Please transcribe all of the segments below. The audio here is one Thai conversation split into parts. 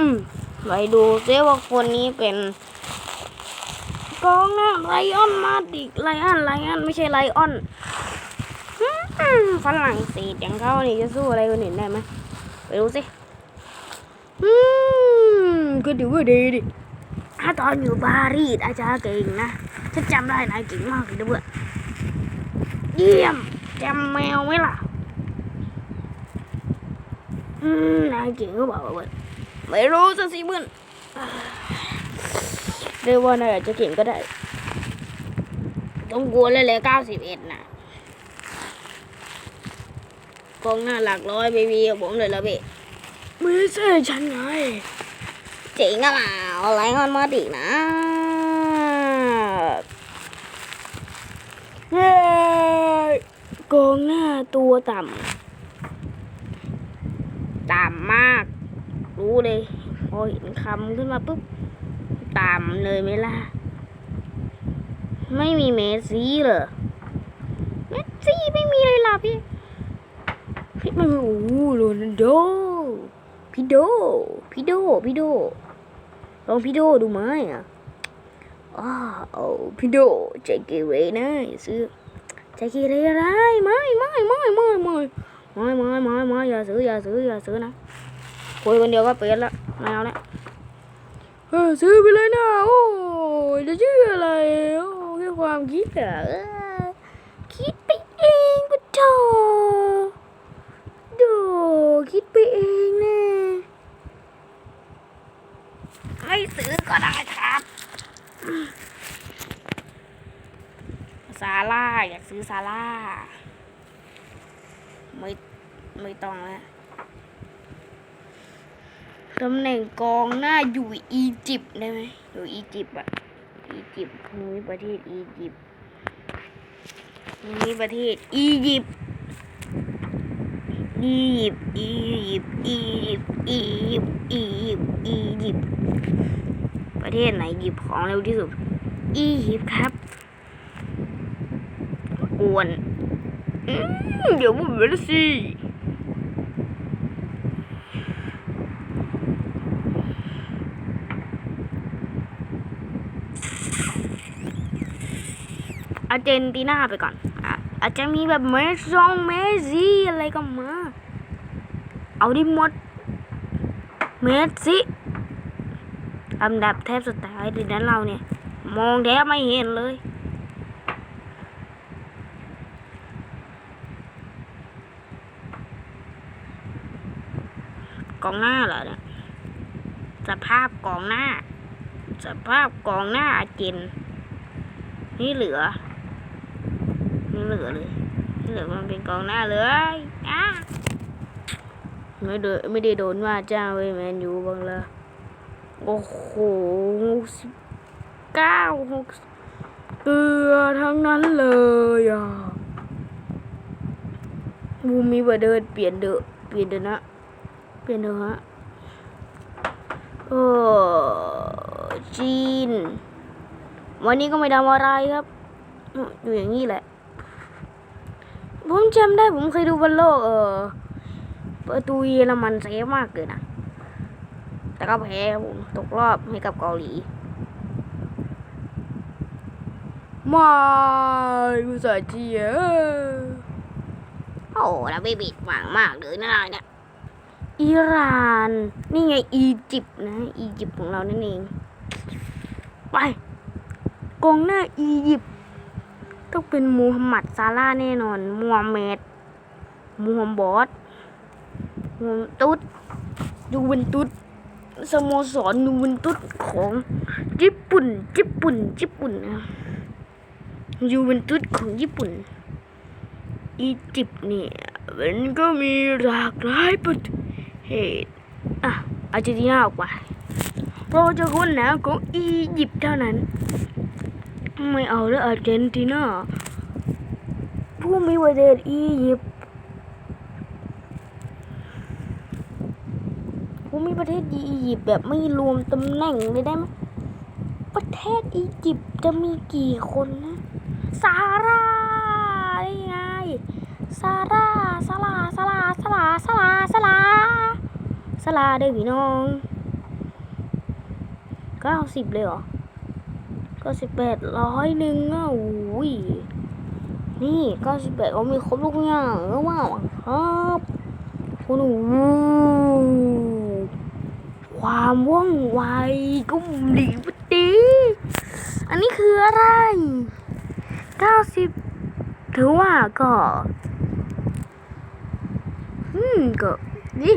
อืมไปดูซิว่าคนนี้เป็นกองหน้าไลออนมาดิกไลออนไลออนไม่ใช่ไลออนฝรั่งเศสอย่างเขานี่จะสู้อะไรคนอื่นได้ไหมไปดูสิอืมก็ถือว่าดีดิถ้าตอนอยู่ปารีสอาจารย์เก่งนะฉันจำได้นายเก่งมากเลยนะเพื่เยี่ยมจำแมวไหมล่ะ อืมนายเก่งก็บอกว่า ไม่รู้สิสิเพื่อนเรียกว่านายอาจจะเก่งก็ได้ ต้องกลัวเลยเลยเก้าสิบเอ็ดน่ะกองหน้าหลักร้อยไม่มีกับผมเลยละพี่ไม่ใช่ฉันไง เจ๋งอะเปล่าไลออนมาดินะเฮ้ยกองหน้าตัวต่ำ ต่ำมาก รู้เลย พอเห็นคำขึ้นมาปุ๊บต่ำเลยไหมล่ะ ไม่มีเมสซี่เหรอ เมสซี่ไม่มีเลยล่ะพี่ พี่มันโอ้โหโรนัลโด พี่โด พี่โด พี่โด ลองพี่โดดูไหมอะอ้าวเอาพี่โดใจเกเรนะซื้อใจเกเรอะไรไม่ไม่ไม่ไม่ไม่ไม่ไม่ไม่ไม่อย่าซื้ออย่าซื้ออย่าซื้อนะ คุยคนเดียวก็เปลี่ยนละไม่เอาละเออซื้อไปเลยนะโอ้ยจะชื่ออะไรโอ้แค่ความคิดอะเออคิดไปเองก็โถดูคิดไปเองนะไม่ซื้อก็ได้ครับซาร่าอยากซื้อซาร่าไม่ไม่ต้องแล้ว ตำแหน่งกองหน้าอยู่อียิปต์ได้ไหมอยู่อียิปต์อะอียิปต์ภูมิประเทศอียิปต์ภูมิประเทศอียิปต์อียิปต์อียิปต์อียิปต์อียิปต์อียิปต์อียิปต์ประเทศไหนหยิบของเร็วที่สุด อียิปต์ครับกวนอืมเดี๋ยวผมไปแล้วสิ อาร์เจนตินาไปก่อนอะอาจจะมีแบบเมสซองเมซี่อะไรก็มา เอาดิหมด เมสซี่อันดับแทบสุดท้ายดินั้นเราเนี่ย มองแทบไม่เห็นเลยกองหน้าเหรอเนี่ยสภาพกองหน้า สภาพกองหน้าอาร์เจนนี่เหลือ เหลือเลยเหลือมันเป็นกองหน้าเลยอ้าไม่โดนไม่ได้โดนว่าจ้าเว้ยแมนยูบังละโอ้โหหกสิบเก้าหกเกลือทั้งนั้นเลยอะบูมีบเดินเปลี่ยนเดอะเปลี่ยนเดอะนะ เปลี่ยนเดอะฮะโอ้จีน วันนี้ก็ไม่ทำอะไรครับ อยู่อย่างนี้แหละ ผมจำได้ผมเคยดูบอลโลกเออประตูเยอรมันเซฟมากเลยนะแต่ก็แพ้ครับผมตกรอบให้กับเกาหลีม่กูสาเจียโอ้แล้วไม่บิดหวังมากเลยนะเนี่ยอิหร่าน นี่ไงอียิปต์นะ อียิปต์ของเรานั่นเอง ไปกองหน้าอียิปต์ ต้องเป็นมูฮัมหมัดซาร่าแน่นอนมูฮัมเมดมูฮัมบอสมูฮัมตุสยูเวนตุสสโมสรยูเวนตุสของญี่ปุ่น ญี่ปุ่น ญี่ปุ่นนะยูเวนตุสของญี่ปุ่น อียิปต์เนี่ยมันก็มีหลากหลายประเทศอะอาร์เจนตินาออกไปเราะจะค้นหาของอียิปต์เท่านั้น ไม่เอาแล้วอาร์เจนตินาผู้มีประเทศอียิปต์ผู้มีประเทศอียิปต์แบบไม่รวมตำแหน่งเลยได้ไหมประเทศอียิปต์จะมีกี่คนนะซาร่าได้ไงซาร่าซาลาซาลาซาลาซาลาซาลาซาลาเด้อพี่น้องเก้าสิบเลยเหรอ เก้าสิบแปดร้อยหนึ่งอะโอ้ยนี่เก้าสิบแปดเขามีครบทุกอย่างแล้วว่าครับคุณโอ้โหความว่องไวกุ้มดีปะดีอันนี้คืออะไรเก้าสิบถือว่าก็อืมก็นี่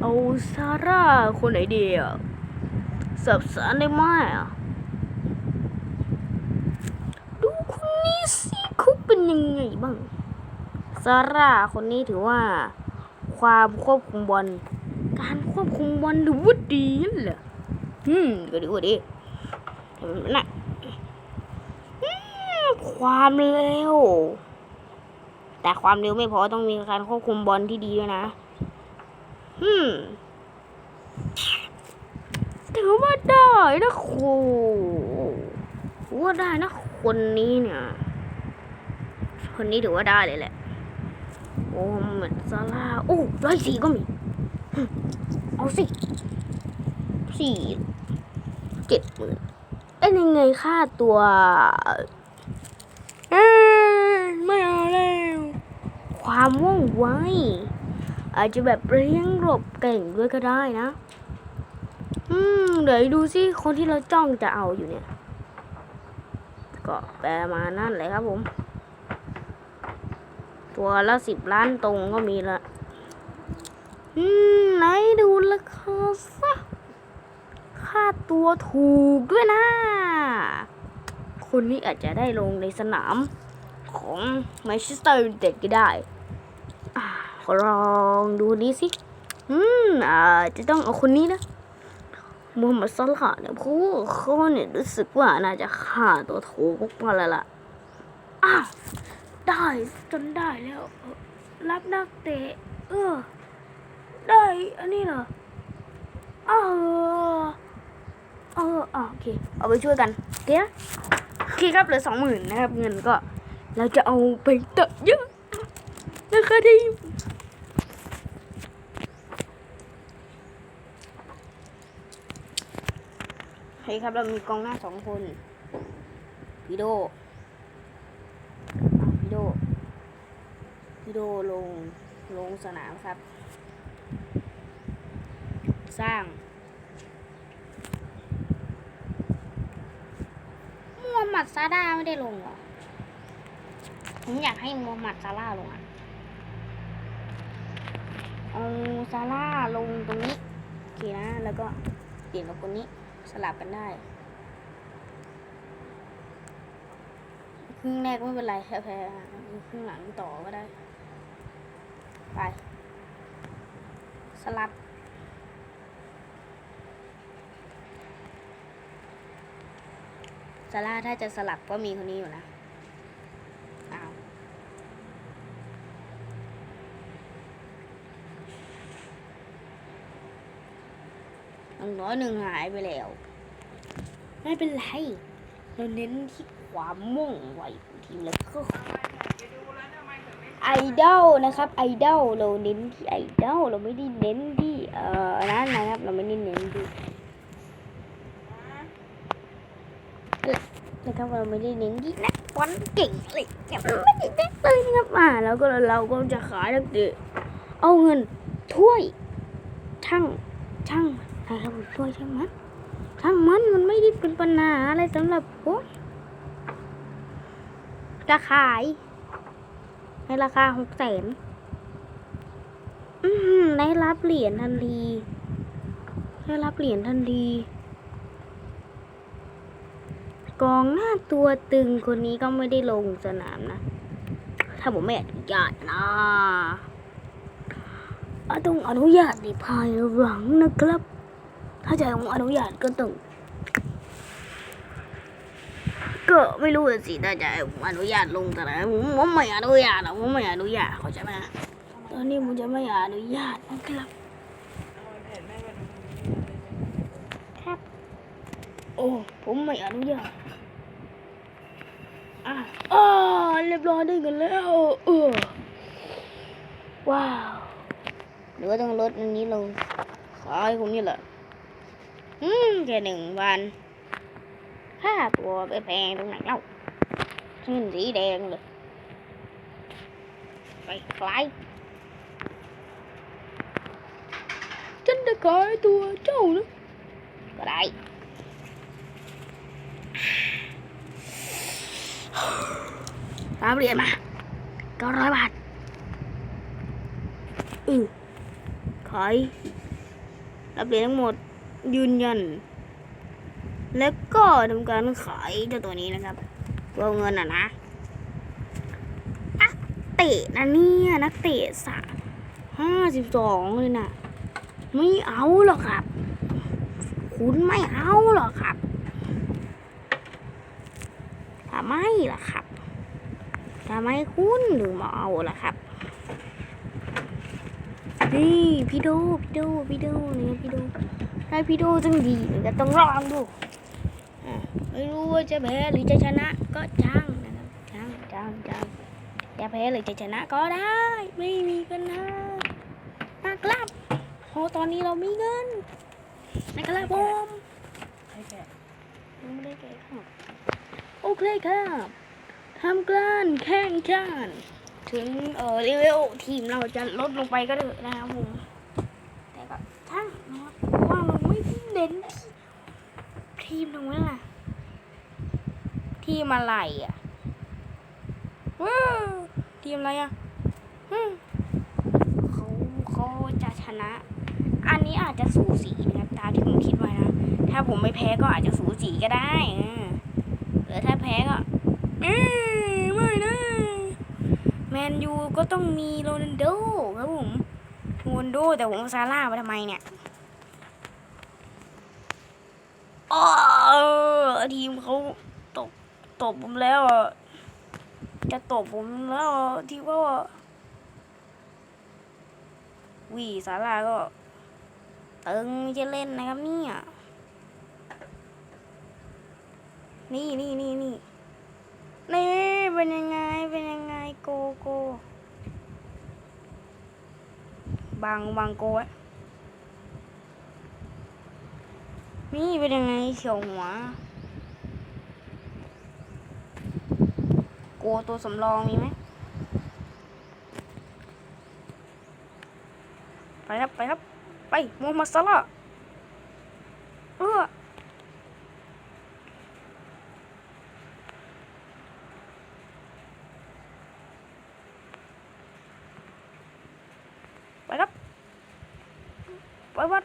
เอาซาร่าคนไหนดีอะ สับสานได้ไหมอะดูคนนี้สิเขาเป็นยังไงบ้างซาร่าคนนี้ถือว่า ความควบคุมบอลการควบคุมบอลดูว่าดีนั่นแหละอืมก็ดีว่าดีเห็นไหมน่ะความเร็ว แต่ความเร็วไม่พอต้องมีการควบคุมบอลที่ดีด้วยนะ อืม ถือว่าได้นะคถือว่าได้นะคนนี้เนี่ยคนนี้ถือว่าได้เลยแหละ โอ้เหมือนซาร่าโอ้ร้อยสี่ก็มี เอาสิสี่เจ็ดหมื่นเอ้ยยังไงค่าตัว เอ้ยไม่เอาแล้ว ความว่องไวอาจจะแบบเลี้ยงหลบเก่งด้วยก็ได้นะ อืมเดี๋ยวดูสิคนที่เราจ้องจะเอาอยู่เนี่ย ก็แปลมานั่นเลยครับผม ตัวละสิบล้านตรงก็มีละอืมไหนดูราคาซะค่าตัวถูกด้วยนะ คนนี้อาจจะได้ลงในสนามของแมนเชสเตอร์ยูไนเต็ดก็ได้อลองดูนี้สิ อืมอ่าจะต้องเอาคนนี้นะ มูฮัมหมัดซอลาห์เนี่ยเพราะว่าเขาเนี่ยรู้สึกว่าน่าจะค่าตัวโถูกมาแล้วล่ะอ้าวได้จนได้แล้ว รับนักเตะ เออ ได้อันนี้เหรอเออเออโอเค เอาไปช่วยกันเคนะโอเคครับเหลือสองหมื่นนะครับ เงินก็ เราจะเอาไปเตะเยอะนะคะทีม ฮ้ยครับเรามีกองหน้าสองคนพีโดพีโดพีโดลงลงสนามครับ สร้างมูฮัมหมัดซาด้าไม่ได้ลงเหรอผมอยากให้มูฮัมหมัดซาร่าลงอะเอาซาร่าลงตรงนี้โอเคนะ แล้วก็เปลี่ยนกับคนนี้ สลับกันได้ ครึ่งแรกไม่เป็นไรแพ้ครึ่งหลังต่อก็ได้ ไป สลับซาร่าถ้าจะสลับก็มีคนนี้อยู่นะ อ้าวห นึ่งร้อยหนึ่งหายไปแล้ว ไม่เป็นไร เราเน้นที่ความมุ่งไวของทีมแล้วก็ไอดอลนะครับไอดอลเราเน้นที่ไอดอลเราไม่ได้เน้นที่เอ่อนั้นนะครับเราไม่ได้เน้นที่นะครับเราไม่ได้เน้นที่นักบอลเก่งเลยเนี่ยไม่ได้เน้นเลยนะครับอ่าแล้วก็เราก็จะขายนักเตะเอาเงินถ้วยช่างช่าง นะครับถ้วยช่างมันช่างมันมันไม่ได้เป็นปัญหาอะไรสำหรับผมจะขาย ในราคาหกแสนได้รับเหรียญทันทีได้รับเหรียญทันทีกองหน้าตัวตึงคนนี้ก็ไม่ได้ลงสนามนะ ถ้าผมไม่อนุญาตนะต้องอนุญาตในภายหลังนะครับ ถ้าจะอนุญาตก็ต้องก็ไม่รู้สิถ้าจะอนุญาตลงแต่ไหนผมผมไม่อนุญาตอะผมไม่อนุญาตเข้าใจไหมตอนนี้ผมจะไม่อนุญาตนะครับ ครับ โอ้ผมไม่อนุญาตอะอ่าเรียบร้อยได้กันแล้วเออว้าวหรือว่าต้องลดอันนี้ลงขายคนนี้แหละอืม แค่หนึ่งวันค่าตัวไปแพงตรงไหนเล่าเงินสีแดงเลยไปคล้ายฉันจะขายตัวเจ้านะก็ได้ตามเหรียญมาเก้าร้อยบาทอือขายรับเหรียญทั้งหมด ยืนยัน แล้วก็ทำการขายเจ้าตัวนี้นะครับเอาเงินอะนะนักเตะนะเนี่ยนักเตะสามห้าสิบสองเลยนะไม่เอาหรอกครับ คุณไม่เอาหรอกครับทำไมล่ะครับทำไมคุณถึงมาเอาล่ะครับนี่พี่โดพี่โดพี่โดเนี่ยพี่โด ถ้าพี่โดจังดีมันก็ต้องลองดูอะไม่รู้ว่าจะแพ้หรือจะชนะก็จ้างนะครับจ้างจ้างจ้างจะแพ้หรือจะชนะก็ได้ ไม่มีกันนะนะครับเพราะตอนนี้เรามีเงินนะครับผมยังไม่ได้แก้ครับโอเคครับทำการแข่งขันถึงเออเลเวลทีมเราจะลดลงไปก็เถอะนะครับผมแต่ก็ช่างนะครับเพราะว่าเราไม่ เน้นทีมตรงนั้นล่ะ ทีมอะไรอะว้าวทีมอะไรอะเขาเขาจะชนะ อันนี้อาจจะสูสีนะครับตามที่ผมคิดไว้นะ ถ้าผมไม่แพ้ก็อาจจะสูสีก็ได้อ่าหรือถ้าแพ้ก็ไม่นะแมนยูก็ต้องมีโรนัลโดครับผมโรนัลโดแต่ผมเอาซาร่ามาทำไมเนี่ย อ๋อทีมเขาตบตบผมแล้วอะจะตบผมแล้วที่ว่าวีซาราก็ตึงจะเล่นนะครับเนี่ยนี่นี่นี่นี่นี่เป็นยังไงเป็นยังไงโกโกบางบางโกะ นี่เป็นยังไงเขียวหัว โกตัวสำรองมีไหมไปครับ ไปครับ ไปมฮัมมัดซาลาเออ ไปครับ ไปวัด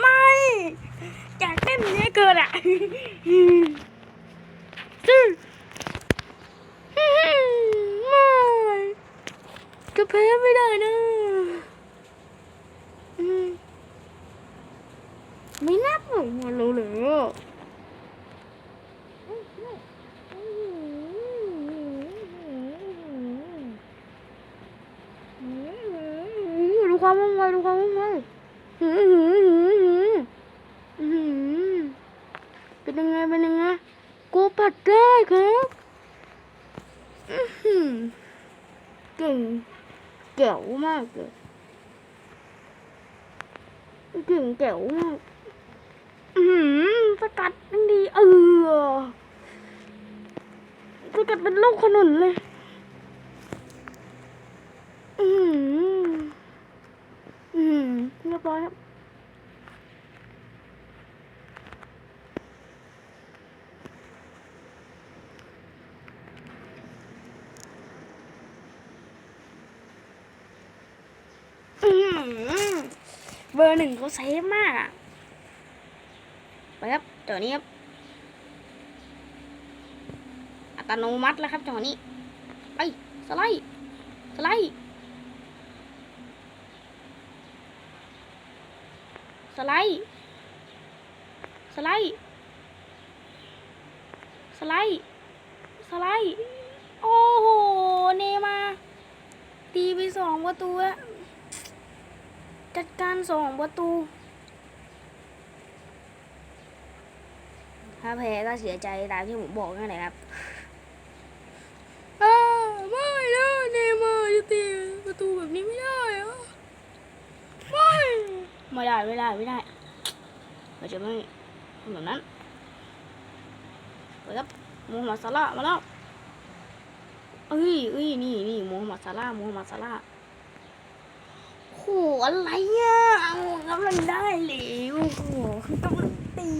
ไม่อยากเต้นเนี้ยเกินอะซึ่งไม่ จะแพ้ไม่ได้นะมไม่นับหรอกมารู้เลยดูความว่องไวดูความว่องไวเป็นยังไงเป็นยังไงโกปัดได้ครับอือหือเก่ง เก๋วมากเลยเก่งเก๋วมากอืมสกัดนั่นดี เออสกัดเป็นลูกขนุนเลย อืมอืมเรียบร้อยครับ อืมเบอร์หนึ่งเขาเซฟมากอะไปครับจังหวะนี้ครับ อัตโนมัติแล้วครับจังหวะนี้ ไปสไลด์สไลด์สไลด์สไลด์สไลด์สไลด์โอ้โห เนมา ตีไปสองประตูอะ จัดการสองประตู ถ้าแพ้ก็เสียใจตามที่ผมบอกนั่นแหละครับอ้าวไม่นะเนมาร์จะตีประตูแบบนี้ไม่ได้เหรอไม่ไม่ได้ไม่ได้ไม่ได้เราจะไม่ทำแบบนั้นไปครับมูฮัมหมัดซาลาห์มาแล้วเอ้ยเอ้ยนี่นี่มูฮัมหมัดซาลาห์มูฮัมหมัดซาลา ห์โอ้โหอะไรอะเอากำลังได้เลยโอ้โหกำลังตี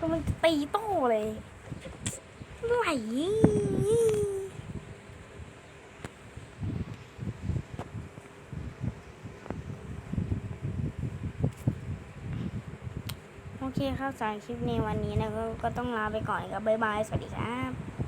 กำลังตีโต้เลยไหลโอเคครับสำหรับคลิปในวันนี้นะก็ก็ต้องลาไปก่อนครับบ๊ายบาย สวัสดีครับ